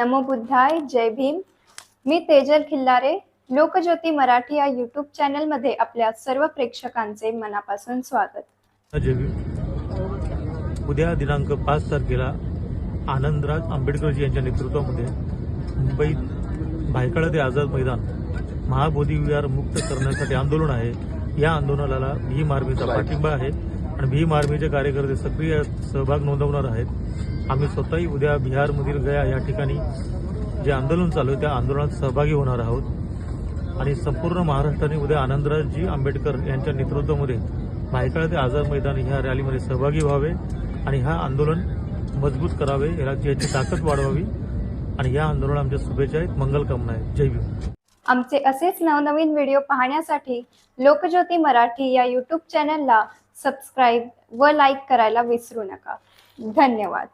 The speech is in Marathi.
नमो बुद्धाय जय भीम. मी तेजल खिल्लारे लोकज्योती मराठी या यूट्यूब चॅनलमध्ये आपल्या सर्व प्रेक्षकांचे मनापासून स्वागत. उद्या दिनांक पाच तारखेला आनंदराज आंबेडकरजी यांच्या नेतृत्वामध्ये मुंबईत भायखळा ते आझाद मैदान महाबोधी विहार मुक्त करण्यासाठी आंदोलन आहे. या आंदोलनाला भीम आर्मीचा पाठिंबा आहे. आणि भीम आर्मीचे कार्यकर्ते सक्रिय सहभाग नोंदवणार आहेत. आम्ही स्वतःही उद्या बिहारमधील गया या ठिकाणी जे आंदोलन चालू आहे त्या आंदोलनात सहभागी होणार आहोत. आणि संपूर्ण महाराष्ट्राने उद्या आनंदराजजी आंबेडकर यांच्या नेतृत्वामध्ये भायखळा ते आझाद मैदान ह्या रॅलीमध्ये सहभागी व्हावे आणि हा आंदोलन मजबूत करावे याची ताकद वाढवावी. आणि या आंदोलन आमच्या शुभेच्छा आहेत. मंगलकामना आहेत. जय भीम. आमचे असेच नवनवीन व्हिडिओ पाहण्यासाठी लोकज्योती मराठी या यूट्यूब चॅनलला सबस्क्राईब व लाईक करायला विसरू नका. धन्यवाद.